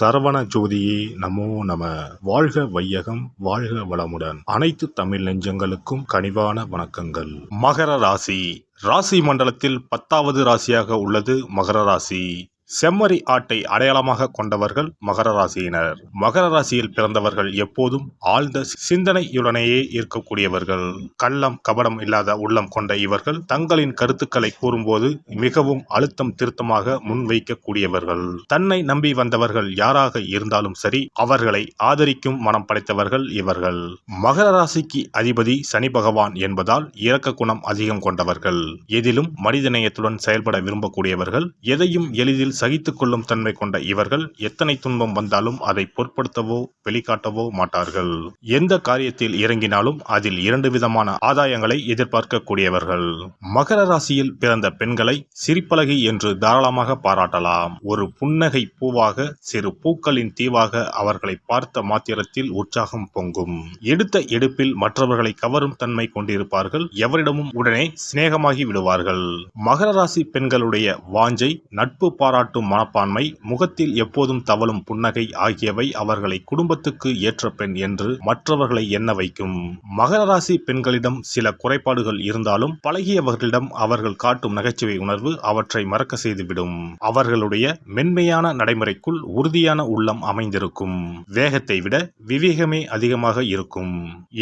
சரவண ஜோதியே நமோ நம. வாழ்க வையகம் வாழ்க வளமுடன். அனைத்து தமிழ் நெஞ்சங்களுக்கும் கனிவான வணக்கங்கள். மகர ராசி. ராசி மண்டலத்தில் பத்தாவது ராசியாக உள்ளது மகர ராசி. செம்மறி ஆட்டை அடையாளமாக கொண்டவர்கள் மகர ராசியினர். மகர ராசியில் பிறந்தவர்கள் எப்போதும் ஆழ்ந்த சிந்தனையுடனேயே இருக்கக்கூடியவர்கள். கள்ளம் கபடம் இல்லாத உள்ளம் கொண்ட இவர்கள் தங்களின் கருத்துக்களை கூறும்போது மிகவும் அழுத்தம் திருத்தமாக முன்வைக்கக்கூடியவர்கள் தன்னை நம்பி வந்தவர்கள் யாராக இருந்தாலும் சரி அவர்களை ஆதரிக்கும் மனம் படைத்தவர்கள் இவர்கள். மகர ராசிக்கு அதிபதி சனி பகவான் என்பதால் இரக்க குணம் அதிகம் கொண்டவர்கள். எதிலும் மனிதநேயத்துடன் செயல்பட விரும்பக்கூடியவர்கள் எதையும் எளிதில் சகித்துக்கொள்ளும் தன்மை கொண்ட இவர்கள் எத்தனை துன்பம் வந்தாலும் அதை பொருட்படுத்தவோ வெளிக்காட்டவோ மாட்டார்கள். எந்த காரியத்தில் இறங்கினாலும் அதில் இரண்டு விதமான ஆதாயங்களை எதிர்பார்க்கக்கூடியவர்கள். மகர ராசியில் பிறந்த பெண்களை சிரிப்பலகி என்று தாராளமாக பாராட்டலாம். ஒரு புன்னகை பூவாக சிறு பூக்களின் தீவாக அவர்களை பார்த்த மாத்திரத்தில் உற்சாகம் பொங்கும். எடுத்த எடுப்பில் மற்றவர்களை கவரும் தன்மை கொண்டிருப்பார்கள். எவரிடமும் உடனே சிநேகமாகி விடுவார்கள். மகர ராசி பெண்களுடைய வாஞ்சை நட்பு பாராட்டு பாராட்டும் மனப்பான்மை முகத்தில் எப்போதும் தவழும் புன்னகை ஆகியவை அவர்களை குடும்பத்துக்கு ஏற்ற பெண் என்று மற்றவர்களை எண்ண வைக்கும். மகர ராசி பெண்களிடம் சில குறைபாடுகள் இருந்தாலும் பழகியவர்களிடம் அவர்கள் காட்டும் நகைச்சுவை உணர்வு அவற்றை மறக்க செய்துவிடும். அவர்களுடைய மென்மையான நடைமுறைக்குள் உறுதியான உள்ளம் அமைந்திருக்கும். வேகத்தை விட விவேகமே அதிகமாக இருக்கும்.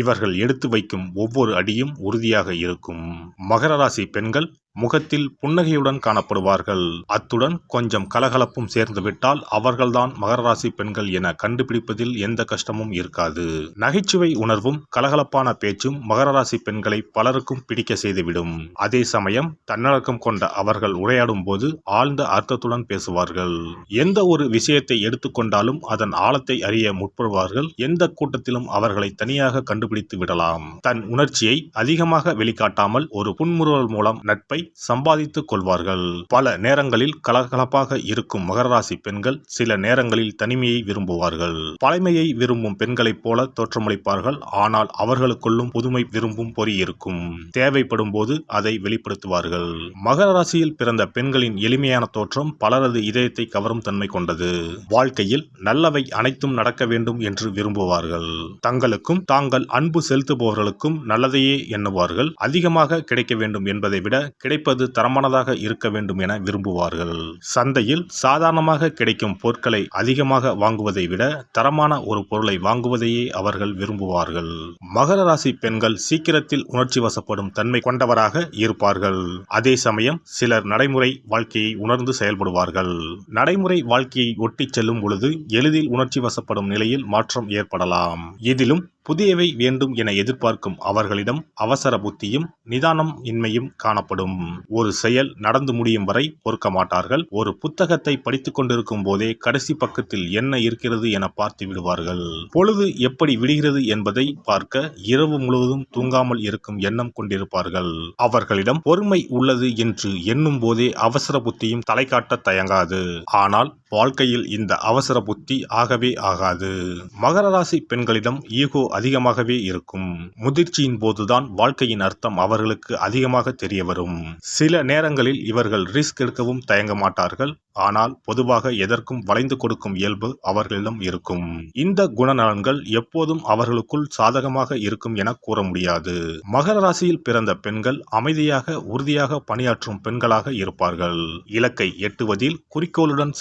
இவர்கள் எடுத்து வைக்கும் ஒவ்வொரு அடியும் உறுதியாக இருக்கும். மகர ராசி பெண்கள் முகத்தில் புன்னகையுடன் காணப்படுவார்கள். அத்துடன் கொஞ்சம் கலகலப்பும் சேர்ந்துவிட்டால் அவர்கள்தான் மகர ராசி பெண்கள் என கண்டுபிடிப்பதில் எந்த கஷ்டமும் இருக்காது. நகைச்சுவை உணர்வும் கலகலப்பான பேச்சும் மகர ராசி பெண்களை பலருக்கும் பிடிக்க செய்துவிடும். அதே சமயம் தன்னடக்கம் கொண்ட அவர்கள் உரையாடும் போது ஆழ்ந்த அர்த்தத்துடன் பேசுவார்கள். எந்த ஒரு விஷயத்தை எடுத்துக்கொண்டாலும் அதன் ஆழத்தை அறிய முற்படுவார்கள். எந்த கூட்டத்திலும் அவர்களை தனியாக கண்டுபிடித்து விடலாம். தன் உணர்ச்சியை அதிகமாக வெளிக்காட்டாமல் ஒரு புன்முறுவல் மூலம் நட்பை சம்பாதித்துக் கொள்வார்கள். பல நேரங்களில் கலகலப்பாக இருக்கும் மகர ராசி பெண்கள் சில நேரங்களில் தனிமையை விரும்புவார்கள். பழமையை விரும்பும் பெண்களைப் போல தோற்றமளிப்பார்கள். ஆனால் அவர்களுக்குள்ளும் புதுமை விரும்பும் பொறி இருக்கும். தேவைப்படும் போது அதை வெளிப்படுத்துவார்கள். மகர ராசியில் பிறந்த பெண்களின் எளிமையான தோற்றம் பலரது இதயத்தை கவரும் தன்மை கொண்டது. வாழ்க்கையில் நல்லவை அனைத்தும் நடக்க வேண்டும் என்று விரும்புவார்கள். தங்களுக்கும் தாங்கள் அன்பு செலுத்துபவர்களுக்கும் நல்லதையே எண்ணுவார்கள். அதிகமாக கிடைக்க வேண்டும் என்பதை விட கிடைப்பது தரமானதாக இருக்க வேண்டும் என விரும்புவார்கள். சந்தையில் சாதாரணமாக கிடைக்கும் பொருட்களை அதிகமாக வாங்குவதை விட தரமான ஒரு பொருளை வாங்குவதையே அவர்கள் விரும்புவார்கள். மகர ராசி பெண்கள் சீக்கிரத்தில் உணர்ச்சி வசப்படும் தன்மை கொண்டவராக இருப்பார்கள். அதே சமயம் சிலர் நடைமுறை வாழ்க்கையை உணர்ந்து செயல்படுவார்கள். நடைமுறை வாழ்க்கையை ஒட்டிச் செல்லும் பொழுது எளிதில் உணர்ச்சி வசப்படும் நிலையில் மாற்றம் ஏற்படலாம். இதிலும் புதியவை வேண்டும் என எதிர்பார்க்கும் அவர்களிடம் அவசர புத்தியும் நிதானம் இன்மையும் காணப்படும். ஒரு செயல் நடந்து முடியும் வரை பொறுக்க மாட்டார்கள். ஒரு புத்தகத்தை படித்துக் கொண்டிருக்கும் போதே கடைசி பக்கத்தில் என்ன இருக்கிறது என பார்த்து விடுவார்கள். பொழுது எப்படி விடுகிறது என்பதை பார்க்க இரவு முழுவதும் தூங்காமல் இருக்கும் எண்ணம் கொண்டிருப்பார்கள். அவர்களிடம் பொறுமை உள்ளது என்று எண்ணும் போதே அவசர புத்தியும் தலை காட்ட தயங்காது. ஆனால் வாழ்க்கையில் இந்த அவசர புத்தி ஆகவே ஆகாது. மகர ராசி பெண்களிடம் ஈகோ அதிகமாகவே இருக்கும். முதிர்ச்சியின் போதுதான் வாழ்க்கையின் அர்த்தம் அவர்களுக்கு அதிகமாக தெரிய வரும். சில நேரங்களில் இவர்கள் ரிஸ்க் எடுக்கவும் தயங்க மாட்டார்கள். ஆனால் பொதுவாக எதற்கும் வளைந்து கொடுக்கும் இயல்பு அவர்களிடம் இருக்கும். இந்த குணநலன்கள் எப்போதும் அவர்களுக்குள் சாதகமாக இருக்கும் என கூற முடியாது. மகர ராசியில் பிறந்த பெண்கள் அமைதியாக உறுதியாக பணியாற்றும் பெண்களாக இருப்பார்கள். இலக்கை எட்டுவதில் குறிக்கோளுடன்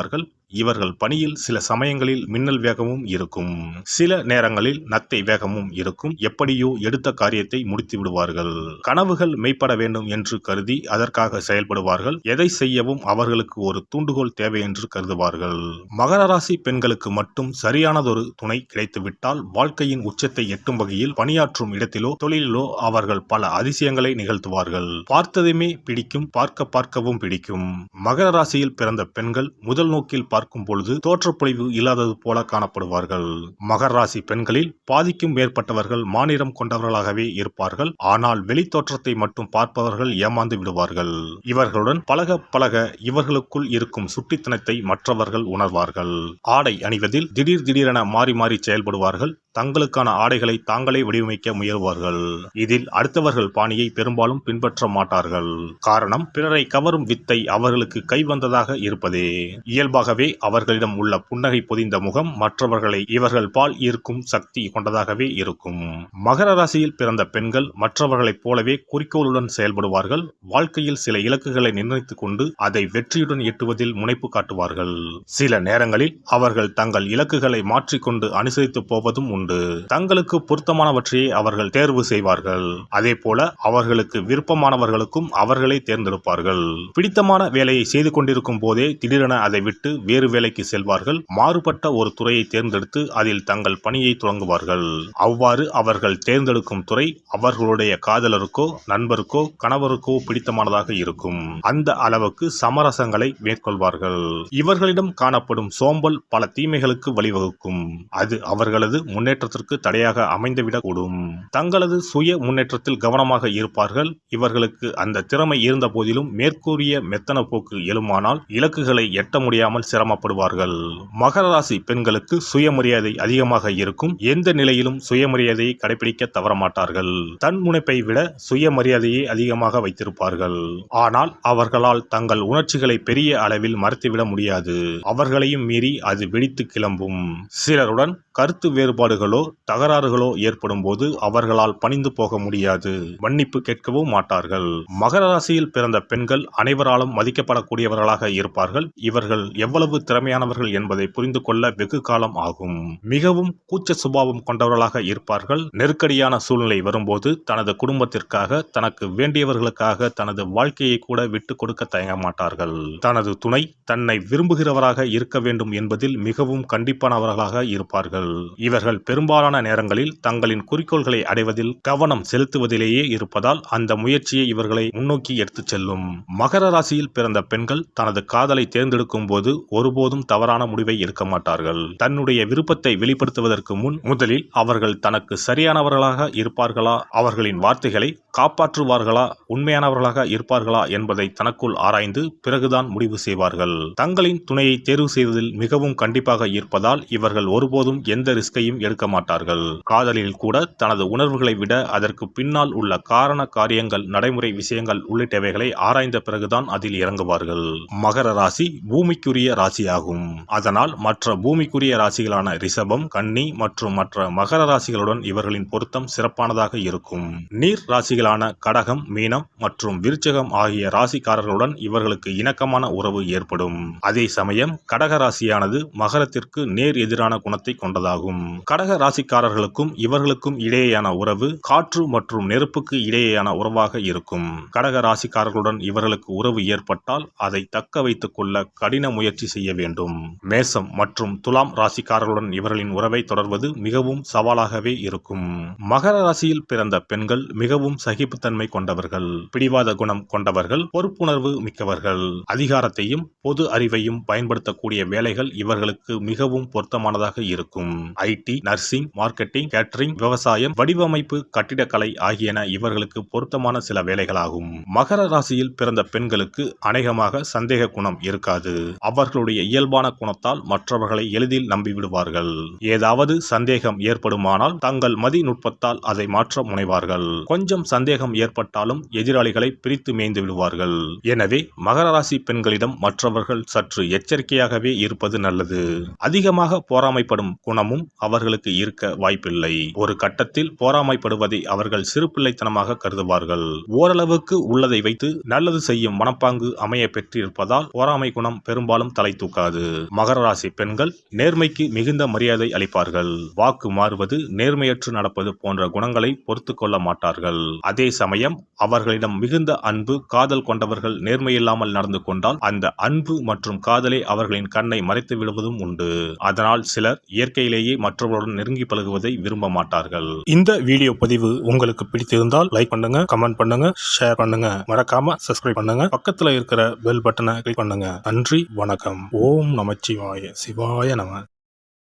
செயல்படுவார்கள் இவர்கள் பணியில் சில சமயங்களில் மின்னல் வேகமும் இருக்கும். சில நேரங்களில் நத்தை வேகமும் இருக்கும். எப்படியோ எடுத்த காரியத்தை முடித்து விடுவார்கள் கனவுகள் மெய்ப்பட வேண்டும் என்று கருதி அதற்காக செயல்படுவார்கள். எதை செய்யவும் அவர்களுக்கு ஒரு தூண்டுகோல் தேவை என்று கருதுவார்கள். மகர ராசி பெண்களுக்கு மட்டும் சரியானதொரு துணை கிடைத்துவிட்டால் வாழ்க்கையின் உச்சத்தை எட்டும் வகையில் பணியாற்றும் இடத்திலோ தொழிலிலோ அவர்கள் பல அதிசயங்களை நிகழ்த்துவார்கள். பார்த்ததுமே பிடிக்கும் பார்க்க பார்க்கவும் பிடிக்கும். மகர ராசியில் பிறந்த பெண்கள் முதல் நோக்கில் பார்க்கும் பொழுது தோற்றப்பொழிவு இல்லாதது போல காணப்படுவார்கள். மகர ராசி பெண்களில் பாதிக்கும் மேற்பட்டவர்கள் மாநிலம் கொண்டவர்களாகவே இருப்பார்கள். ஆனால் வெளி தோற்றத்தை மட்டும் பார்ப்பவர்கள் ஏமாந்து விடுவார்கள். இவர்களுடன் பழக பழக இவர்களுக்குள் இருக்கும் சுட்டித்தனத்தை மற்றவர்கள் உணர்வார்கள். ஆடை அணிவதில் திடீர் திடீரென மாறி மாறி செயல்படுவார்கள். தங்களுக்கான ஆடைகளை தாங்களே வடிவமைக்க முயல்வார்கள். இதில் அடுத்தவர்கள் பாணியை பெரும்பாலும் பின்பற்ற மாட்டார்கள். காரணம் பிறரை கவரும் வித்தை அவர்களுக்கு கைவந்ததாக இருப்பதே. இயல்பாகவே அவர்களிடம் உள்ள புன்னகை பொதிந்த முகம் மற்றவர்களை இவர்கள் பால் ஈர்க்கும் சக்தி கொண்டதாகவே இருக்கும். மகர ராசியில் பிறந்த பெண்கள் மற்றவர்களைப் போலவே குறிக்கோளுடன் செயல்படுவார்கள். வாழ்க்கையில் சில இலக்குகளை நிர்ணயித்துக் கொண்டு அதை வெற்றியுடன் எட்டுவதில் முனைப்பு காட்டுவார்கள். சில நேரங்களில் அவர்கள் தங்கள் இலக்குகளை மாற்றிக்கொண்டு அனுசரித்து போவதும் உண்டு. தங்களுக்கு பொருத்தமானவற்றை அவர்கள் தேர்வு செய்வார்கள். அதே போல அவர்களுக்கு விருப்பமானவர்களுக்கும் அவர்களை தேர்ந்தெடுப்பார்கள். பிடித்தமான வேலையை செய்து கொண்டிருக்கும் போதே திடீரென அதை விட்டு வேறு வேலைக்கு செல்வார்கள். மாறுபட்ட ஒரு துறையை தேர்ந்தெடுத்து அதில் தங்கள் பணியை தொடங்குவார்கள். அவ்வாறு அவர்கள் தேர்ந்தெடுக்கும் துறை அவர்களுடைய காதலருக்கோ நண்பருக்கோ கணவருக்கோ பிடித்தமானதாக இருக்கும். அந்த அளவுக்கு சமரசங்களை மேற்கொள்வார்கள். இவர்களிடம் காணப்படும் சோம்பல் பல தீமைகளுக்கு வழிவகுக்கும். அது அவர்களது முன்னேற்றத்திற்கு தடையாக அமைந்துவிடக்கூடும். தங்களது சுய முன்னேற்றத்தில் கவனமாக இருப்பார்கள். இவர்களுக்கு அந்த திறமை இருந்த போதிலும் மேற்கூறிய மெத்தன போக்கு எழுமானால் இலக்குகளை எட்ட முடியாமல் சிரமப்படுவார்கள். மகர ராசி பெண்களுக்கு சுயமரியாதை அதிகமாக இருக்கும். எந்த நிலையிலும் சுயமரியாதையை கடைபிடிக்க தவறமாட்டார்கள். தன் முனைப்பை விட சுயமரியாதையை அதிகமாக வைத்திருப்பார்கள். ஆனால் அவர்களால் தங்கள் உணர்ச்சிகளை பெரிய அளவில் மறைத்துவிட முடியாது. அவர்களையும் மீறி அது வெடித்து கிளம்பும். சிலருடன் கருத்து வேறுபாடு குறைபாடுகளோ தகராறுகளோ ஏற்படும் போது அவர்களால் பணிந்து போக முடியாது. மன்னிப்பு கேட்கவும் மாட்டார்கள். மகர ராசியில் பிறந்த பெண்கள் அனைவராலும் மதிக்கப்படக்கூடியவர்களாக இருப்பார்கள். இவர்கள் எவ்வளவு திறமையானவர்கள் என்பதை புரிந்து கொள்ள வெகு காலம் ஆகும். மிகவும் கூச்ச சுபாவம் கொண்டவர்களாக இருப்பார்கள். நெருக்கடியான சூழ்நிலை வரும்போது தனது குடும்பத்திற்காக தனக்கு வேண்டியவர்களுக்காக தனது வாழ்க்கையை கூட விட்டு கொடுக்க தயங்க மாட்டார்கள் தனது துணை தன்னை விரும்புகிறவராக இருக்க வேண்டும் என்பதில் மிகவும் கண்டிப்பானவர்களாக இருப்பார்கள். இவர்கள் பெரும்பாலான நேரங்களில் தங்களின் குறிக்கோள்களை அடைவதில் கவனம் செலுத்துவதிலேயே இருப்பதால் அந்த முயற்சியை இவர்களை முன்னோக்கி எடுத்துச் செல்லும். மகர ராசியில் பிறந்த பெண்கள் தனது காதலை தேர்ந்தெடுக்கும் போது ஒருபோதும் தவறான முடிவை எடுக்க மாட்டார்கள். தன்னுடைய விருப்பத்தை வெளிப்படுத்துவதற்கு முன் முதலில் அவர்கள் தனக்கு சரியானவர்களாக இருப்பார்களா? அவர்களின் வார்த்தைகளை காப்பாற்றுவார்களா? உண்மையானவர்களாக இருப்பார்களா என்பதை தனக்குள் ஆராய்ந்து பிறகுதான் முடிவு செய்வார்கள். தங்களின் துணையை தேர்வு செய்வதில் மிகவும் கண்டிப்பாக இருப்பதால் இவர்கள் ஒருபோதும் எந்த ரிஸ்கையும் எடுக்க மாட்டார்கள். காதலில் கூட தனது உணர்வுகளை விட அதற்கு பின்னால் உள்ள காரண காரியங்கள் நடைமுறை விஷயங்கள் உள்ளிட்டவைகளை ஆராய்ந்த பிறகுதான் அதில் இறங்குவார்கள். மகர ராசி பூமிக்குரிய ராசியாகும். அதனால் மற்ற பூமிக்குரிய ராசிகளான ரிஷபம் கன்னி மற்றும் மற்ற மகர ராசிகளுடன் இவர்களின் பொருத்தம் சிறப்பானதாக இருக்கும். நீர் ராசிகளான கடகம் மீனம் மற்றும் விருச்சகம் ஆகிய ராசிக்காரர்களுடன் இவர்களுக்கு இணக்கமான உறவு ஏற்படும். அதே சமயம் கடக ராசியானது மகரத்திற்கு நேர் எதிரான குணத்தை கொண்டதாகும். கடக ராசிக்காரர்களுக்கும் இவர்களுக்கும் இடையேயான உறவு காற்று மற்றும் நெருப்புக்கு இடையேயான உறவாக இருக்கும். கடக ராசிக்காரர்களுடன் இவர்களுக்கு உறவு ஏற்பட்டால் அதை தக்க வைத்துக் கொள்ள கடின முயற்சி செய்ய வேண்டும். மேசம் மற்றும் துலாம் ராசிக்காரர்களுடன் இவர்களின் உறவை தொடர்வது மிகவும் சவாலாகவே இருக்கும். மகர ராசியில் பிறந்த பெண்கள் மிகவும் சகிப்புத்தன்மை கொண்டவர்கள் பிடிவாத குணம் கொண்டவர்கள் பொறுப்புணர்வு மிக்கவர்கள். அதிகாரத்தையும் பொது அறிவையும் பயன்படுத்தக்கூடிய வேலைகள் இவர்களுக்கு மிகவும் பொருத்தமானதாக இருக்கும். ஐடி நர்சிங் மார்க்கெட்டிங் கேட்டரிங் விவசாயம் வடிவமைப்பு கட்டிடக்கலை ஆகியன இவர்களுக்கு பொருத்தமான சில வேலைகளாகும். மகர ராசியில் பிறந்த பெண்களுக்கு அநேகமாக சந்தேக குணம் இருக்காது. அவர்களுடைய இயல்பான குணத்தால் மற்றவர்களை எளிதில் நம்பிவிடுவார்கள். ஏதாவது சந்தேகம் ஏற்படுமானால் தங்கள் மதிநுட்பத்தால் அதை மாற்ற முனைவார்கள். கொஞ்சம் சந்தேகம் ஏற்பட்டாலும் எதிராளிகளை பிரித்து மேய்ந்து விடுவார்கள். எனவே மகர ராசி பெண்களிடம் மற்றவர்கள் சற்று எச்சரிக்கையாகவே இருப்பது நல்லது. அதிகமாக போராமைப்படும் குணமும் அவர்களுக்கு அவர்களுக்கு இருக்க வாய்ப்பில்லை. ஒரு கட்டத்தில் போராமைப்படுவதை அவர்கள் சிறுபிள்ளைத்தனமாக கருதுவார்கள். ஓரளவுக்கு உள்ளதை வைத்து நல்லது செய்யும் மனப்பாங்கு அமைய பெற்றிருப்பதால் போராமை குணம் பெரும்பாலும் தலை தூக்காது. மகர ராசி பெண்கள் நேர்மைக்கு மிகுந்த மரியாதை அளிப்பார்கள். வாக்கு மாறுவது நேர்மையற்று நடப்பது போன்ற குணங்களை பொறுத்து கொள்ள மாட்டார்கள். அதே சமயம் அவர்களிடம் மிகுந்த அன்பு காதல் கொண்டவர்கள் நேர்மையில்லாமல் நடந்து கொண்டால் அந்த அன்பு மற்றும் காதலை அவர்களின் கண்ணை மறைத்து விடுவதும் உண்டு. அதனால் சிலர் இயற்கையிலேயே மற்றவர்களுடன் நெருங்கி பழகுவதை விரும்ப மாட்டார்கள். இந்த வீடியோ பதிவு உங்களுக்கு பிடித்திருந்தால் லைக் பண்ணுங்க கமெண்ட் பண்ணுங்க ஷேர் பண்ணுங்க. மறக்காம சப்ஸ்கிரைப் பண்ணுங்க. பக்கத்துல இருக்கிற பெல் பட்டனை கிளிக் பண்ணுங்க. நன்றி வணக்கம். ஓம் நமச்சிவாய. சிவாய நம.